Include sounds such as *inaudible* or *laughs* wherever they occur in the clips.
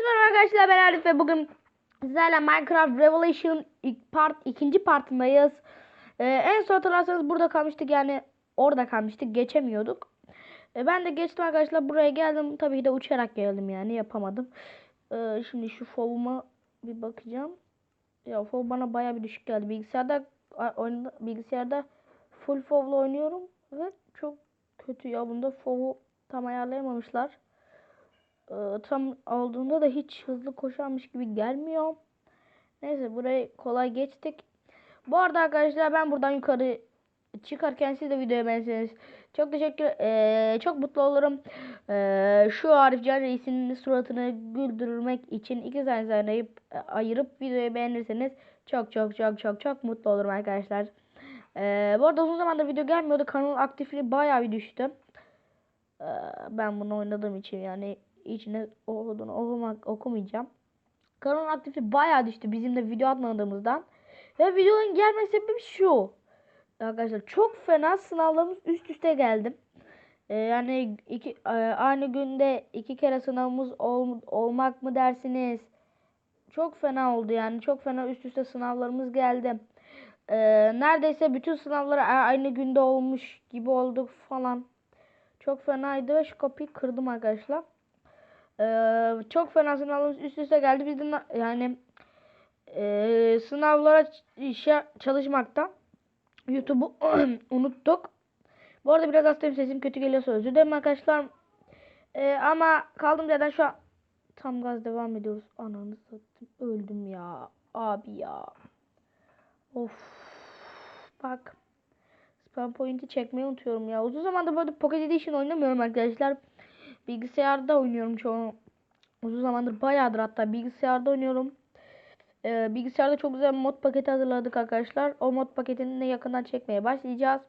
Merhaba arkadaşlar ben Arif ve bugün sizlerle Minecraft Revelation part ikinci partındayız. Ee, en son hatırlarsanız burada kalmıştık yani orada kalmıştık geçemiyorduk. Ee, ben de geçtim arkadaşlar buraya geldim tabii ki de uçarak geldim yani yapamadım. Ee, şimdi şu fovuma bir bakacağım. Ya fov bana baya bir düşük geldi. Bilgisayarda oyunda, bilgisayarda full fovla oynuyorum ve çok kötü ya bunda fovu tam ayarlayamamışlar. Ee, tam olduğunda da hiç hızlı koşarmış gibi gelmiyor. Neyse burayı kolay geçtik. Bu arada arkadaşlar ben buradan yukarı çıkarken siz de videoya beğenseniz çok teşekkür eee, çok mutlu olurum. Eee, şu Arif Can Reis'in suratını güldürmek için iki saniye ayırıp, ayırıp videoyu beğenirseniz çok çok çok çok çok mutlu olurum arkadaşlar. Eee, bu arada uzun zamandır video gelmiyordu. Kanalın aktifliği bayağı bir düştü. Eee, ben bunu oynadığım için yani içine okuduğunu okumak okumayacağım. Kanalın aktifliği bayağı düştü bizim de video atmadığımızdan. Ve videonun gelme sebebi şu. Arkadaşlar çok fena sınavlarımız üst üste geldi. Ee, yani iki, e, aynı günde iki kere sınavımız ol, olmak mı dersiniz? Çok fena oldu yani. Çok fena üst üste sınavlarımız geldi. Ee, neredeyse bütün sınavlar aynı günde olmuş gibi olduk falan. Çok fenaydı ve şu kapıyı kırdım arkadaşlar. Çok fena sınavlarımız üst üste geldi. Biz de yani e, sınavlara işe çalışmaktan YouTube'u *clears throat* unuttuk. Bu arada biraz hastayım sesim kötü geliyorsa özür dilerim arkadaşlar. Ee, ama kaldım yerden şu an tam gaz devam ediyoruz. Ananı satayım öldüm ya. Abi ya. Of. Bak. Spam point'i çekmeyi unutuyorum ya. Uzun zamandır böyle Pocket Edition oynamıyorum arkadaşlar. Bilgisayarda oynuyorum çoğu. Uzun zamandır bayağıdır hatta bilgisayarda oynuyorum. Ee, bilgisayarda çok güzel mod paketi hazırladık arkadaşlar. O mod paketini de yakından çekmeye başlayacağız.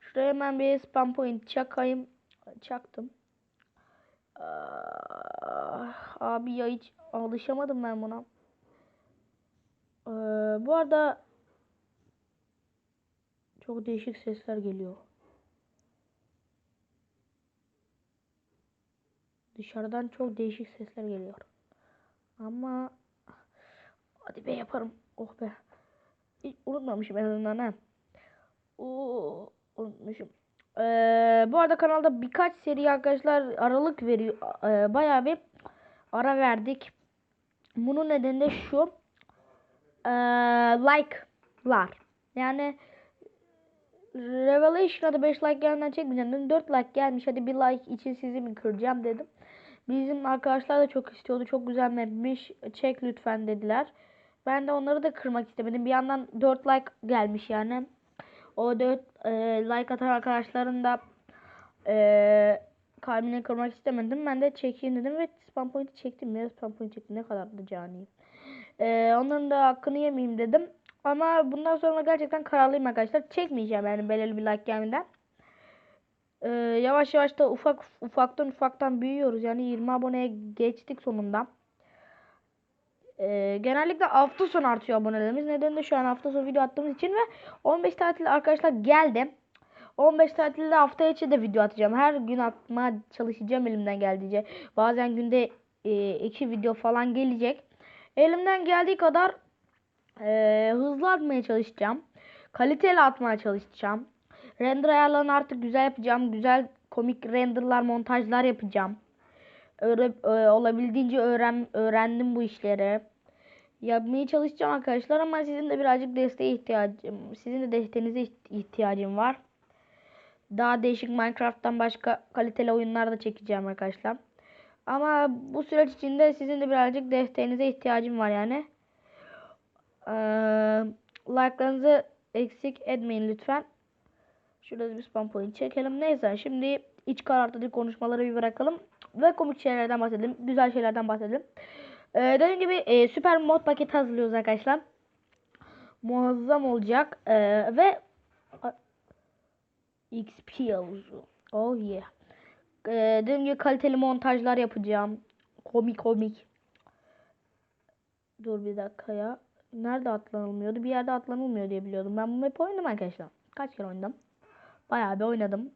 Şuraya hemen bir spam point çakayım. Çaktım. Ah, abi ya hiç alışamadım ben buna. Ee, bu arada çok değişik sesler geliyor. Dışarıdan çok değişik sesler geliyor. Ama hadi be yaparım. Oh be. Hiç unutmamışım en azından ha. Oo, unutmuşum. Ee, bu arada kanalda birkaç seri arkadaşlar aralık veriyor. Ee, bayağı bir ara verdik. Bunun nedeni de şu. Ee, like'lar. Yani Revelation'a da 5 like gelmeden çekmeyeceğim dedim. 4 like gelmiş. Hadi bir like için sizi mi kıracağım dedim. Bizim arkadaşlar da çok istiyordu. Çok güzel. Çek lütfen dediler. Ben de onları da kırmak istemedim. Bir yandan 4 like gelmiş yani. O 4 e, like atan arkadaşların da e, kalbini kırmak istemedim. Ben de çekeyim dedim ve spam point'i çektim. Ya spam point çektim. Ne kadar da caniyim. E, onların da hakkını yemeyeyim dedim. Ama bundan sonra gerçekten kararlıyım arkadaşlar. Çekmeyeceğim yani belirli bir like gelmeden. E, yavaş yavaş da ufak ufaktan ufaktan büyüyoruz. Yani 20 aboneye geçtik sonunda. Ee, genellikle hafta sonu artıyor abonelerimiz. Nedeni de şu an hafta sonu video attığımız için ve 15 tatil arkadaşlar geldi. 15 tatilde hafta içi de video atacağım. Her gün atmaya çalışacağım elimden geldiğince. Bazen günde e, iki video falan gelecek. Elimden geldiği kadar e, hızlı atmaya çalışacağım. Kaliteli atmaya çalışacağım. Render ayarlarını artık güzel yapacağım. Güzel komik renderlar, montajlar yapacağım. Öğre, e, olabildiğince öğren, öğrendim bu işleri. Yapmaya çalışacağım arkadaşlar ama sizin de birazcık desteğe ihtiyacım, sizin de desteğinize iht- ihtiyacım var. Daha değişik Minecraft'tan başka kaliteli oyunlar da çekeceğim arkadaşlar. Ama bu süreç içinde sizin de birazcık desteğinize ihtiyacım var yani. Ee, like'larınızı eksik etmeyin lütfen. Şurada bir spam point çekelim. Neyse şimdi iç karartıcı konuşmaları bir bırakalım. Ve komik şeylerden bahsedelim. Güzel şeylerden bahsedelim. Ee, dediğim gibi e, süper mod paketi hazırlıyoruz arkadaşlar. Muazzam olacak. Ee, ve XP havuzu. Oh yeah. Ee, dediğim gibi kaliteli montajlar yapacağım. Komik komik. Dur bir dakika ya. Nerede atlanılmıyordu? Bir yerde atlanılmıyor diye biliyordum. Ben bu map oynadım arkadaşlar. Kaç kere oynadım? Bayağı bir oynadım.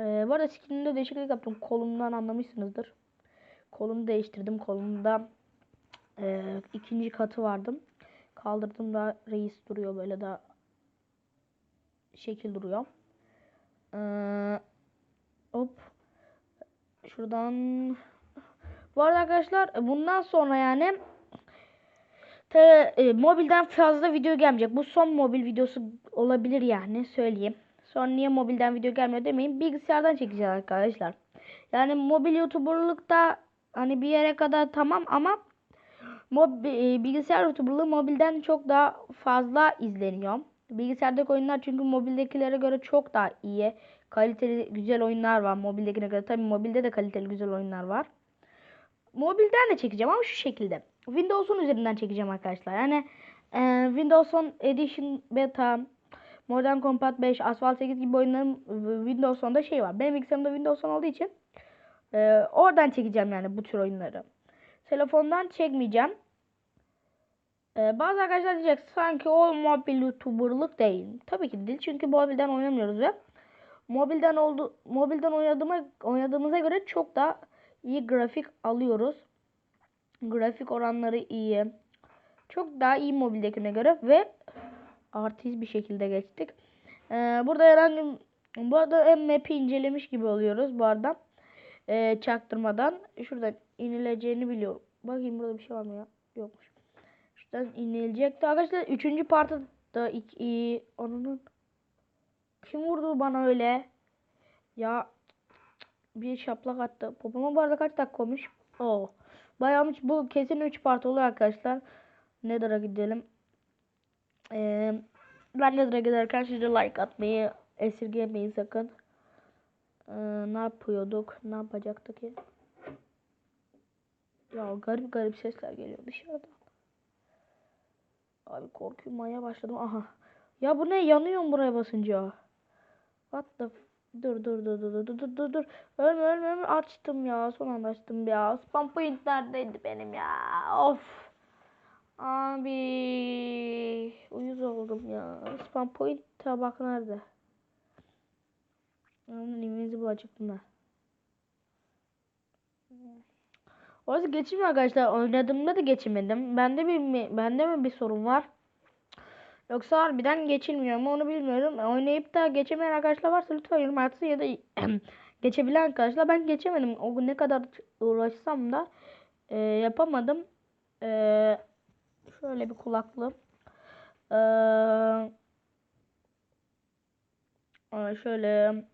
Ee, bu arada skinimde değişiklik yaptım. Kolumdan anlamışsınızdır. kolunu değiştirdim. Kolunda e, ikinci katı vardım. Kaldırdım da reis duruyor böyle da şekil duruyor. Ee, hop. Şuradan. Bu arada arkadaşlar bundan sonra yani te, e, mobilden fazla video gelmeyecek. Bu son mobil videosu olabilir yani söyleyeyim. Sonra niye mobilden video gelmiyor demeyin. Bilgisayardan çekeceğiz arkadaşlar. Yani mobil youtuberlıkta hani bir yere kadar tamam ama mob, e, bilgisayar youtuberlığı mobilden çok daha fazla izleniyor. Bilgisayardaki oyunlar çünkü mobildekilere göre çok daha iyi. Kaliteli güzel oyunlar var mobildekine göre. Tabii mobilde de kaliteli güzel oyunlar var. Mobilden de çekeceğim ama şu şekilde. Windows'un üzerinden çekeceğim arkadaşlar. Yani e, Windows 10 Edition Beta, Modern Combat 5, Asphalt 8 gibi oyunların Windows 10'da şey var. Benim bilgisayarımda Windows 10 olduğu için e, oradan çekeceğim yani bu tür oyunları. Telefondan çekmeyeceğim. Ee, bazı arkadaşlar diyecek sanki o mobil youtuberlık değil. Tabii ki değil çünkü mobilden oynamıyoruz ve mobilden oldu mobilden oynadığıma, oynadığımıza göre çok daha iyi grafik alıyoruz. Grafik oranları iyi. Çok daha iyi mobildekine göre ve artist bir şekilde geçtik. Ee, burada herhangi bu arada map'i incelemiş gibi oluyoruz bu arada. Ee, çaktırmadan şuradan inileceğini biliyorum. Bakayım burada bir şey var mı ya? Yokmuş. Şuradan inilecekti. Arkadaşlar 3. partta da iki, onun kim vurdu bana öyle? Ya bir şaplak attı. Popoma bu arada kaç dakika olmuş? Oo. Bayağı bu kesin 3 part olur arkadaşlar. Nether'a gidelim. Ee, ben Nether'a giderken siz de like atmayı esirgemeyin sakın. Ee, ne yapıyorduk? Ne yapacaktık ya? Ya garip garip sesler geliyor dışarıdan. Abi korkuyorum maya başladım. Aha. Ya bu ne? Yanıyorum buraya basınca. What the Dur dur dur dur dur dur dur dur. Ölme ölme ölme. Açtım ya. Son anda açtım ya. Spam point neredeydi benim ya? Of. Abi. Uyuz oldum ya. Spam point tabak nerede? Onun invisible açıktım da. Orası geçmiyor arkadaşlar. Oynadığımda da geçemedim. Bende bir bende mi bir sorun var? Yoksa harbiden geçilmiyor mu onu bilmiyorum. Oynayıp da geçemeyen arkadaşlar varsa lütfen yorum atsın ya da *clears throat* geçebilen arkadaşlar ben geçemedim. O ne kadar uğraşsam da e, yapamadım. E, şöyle bir kulaklık. E, şöyle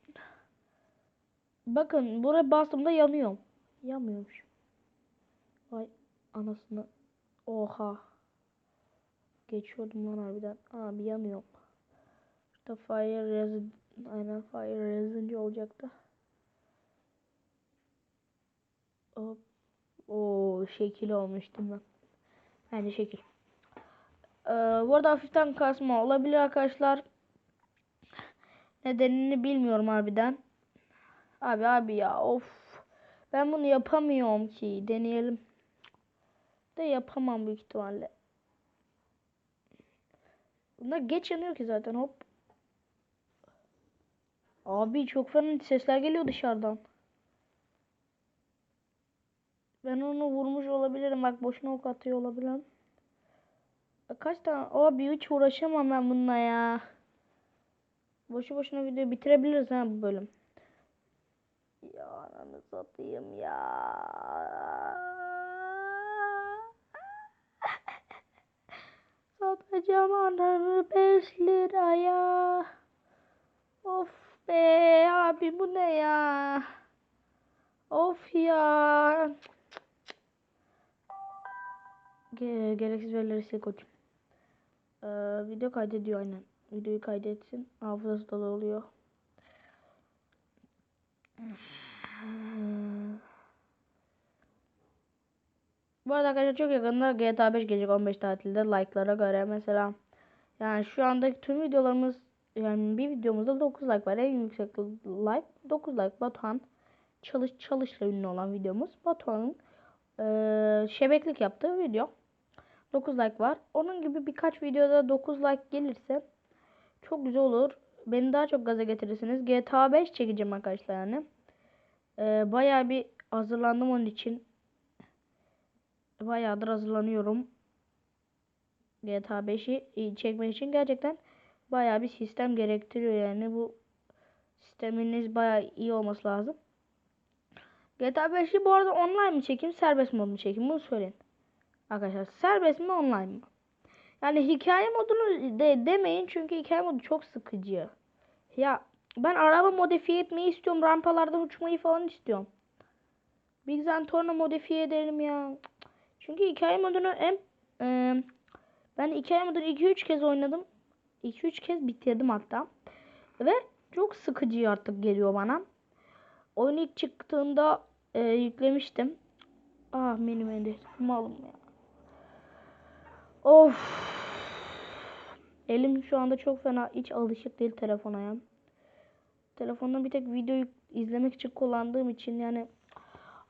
bakın buraya bastığımda yanıyorum. Yanmıyormuş. Vay anasını. Oha. Geçiyordum lan harbiden. Abi yanıyorum. İşte fire resin. Aynen fire resinci olacaktı. Hop. Oo şekil olmuştum ben. Bence şekil. Ee, bu arada hafiften kasma olabilir arkadaşlar. Nedenini bilmiyorum harbiden. Abi abi ya of. Ben bunu yapamıyorum ki. Deneyelim. De yapamam büyük ihtimalle. Bunlar geç yanıyor ki zaten hop. Abi çok fena sesler geliyor dışarıdan. Ben onu vurmuş olabilirim. Bak boşuna ok atıyor olabilirim. Kaç tane? Abi hiç uğraşamam ben bununla ya. Boşu boşuna video bitirebiliriz ha bu bölüm. Ya ananı satayım ya. *laughs* Satacağım ananı 5 liraya. Of be abi bu ne ya? Of ya. Ge gereksiz verileri sil koçum. Ee, video kaydediyor aynen. Videoyu kaydetsin. Hafızası dolu oluyor. Bu arada arkadaşlar çok yakında GTA 5 gelecek 15 tatilde like'lara göre mesela yani şu andaki tüm videolarımız yani bir videomuzda 9 like var. En yüksek like 9 like Batuhan çalış çalışla ünlü olan videomuz. Batuhan'ın e, şebeklik yaptığı video. 9 like var. Onun gibi birkaç videoda 9 like gelirse çok güzel olur. Beni daha çok gaza getirirsiniz. GTA 5 çekeceğim arkadaşlar yani. E, bayağı bir hazırlandım onun için. bayağıdır hazırlanıyorum. GTA 5'i çekmek için gerçekten bayağı bir sistem gerektiriyor yani bu sisteminiz bayağı iyi olması lazım. GTA 5'i bu arada online mi çekeyim serbest mod mu çekeyim bunu söyleyin. Arkadaşlar serbest mi online mı? Yani hikaye modunu de demeyin çünkü hikaye modu çok sıkıcı. Ya ben araba modifiye etmeyi istiyorum. Rampalarda uçmayı falan istiyorum. Big Zentorno modifiye edelim ya. Çünkü hikaye modunu en e, ben hikaye modunu 2-3 kez oynadım. 2-3 kez bitirdim hatta. Ve çok sıkıcı artık geliyor bana. Oyun ilk çıktığında e, yüklemiştim. Ah benim elde malım ya. Of. Elim şu anda çok fena hiç alışık değil telefona ya. Telefonda bir tek videoyu izlemek için kullandığım için yani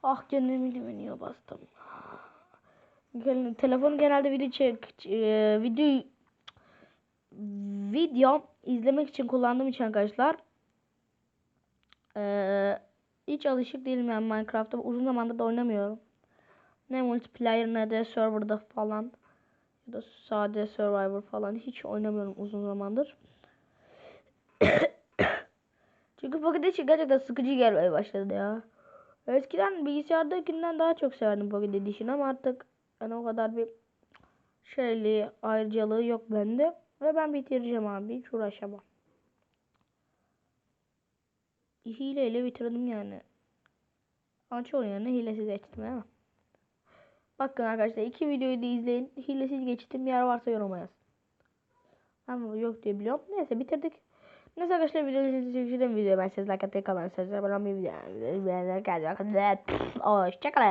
ah kendimi dimeniyor bastım. Telefonu genelde video çek e, video video izlemek için kullandığım için arkadaşlar e, hiç alışık değilim yani Minecraft'ta uzun zamandır da oynamıyorum. Ne multiplayer ne de serverda falan ya da sade survivor falan hiç oynamıyorum uzun zamandır. *coughs* Çünkü Pocket Edition gerçekten sıkıcı gelmeye başladı ya. Eskiden bilgisayardakinden daha çok severdim Pocket Edition ama artık yani o kadar bir şeyli ayrıcalığı yok bende. Ve ben bitireceğim abi hiç uğraşamam. Hileyle bitirdim yani. Ama çoğu yerine hilesiz geçtim ama. Bakın arkadaşlar iki videoyu da izleyin. Hilesiz geçtiğim yer varsa yoruma yaz. Ama yok diye biliyorum. Neyse bitirdik. Neyse arkadaşlar izlediğiniz için videoyu ben size like atmayı size abone olmayı videoyu beğenmeyi Hoşçakalın.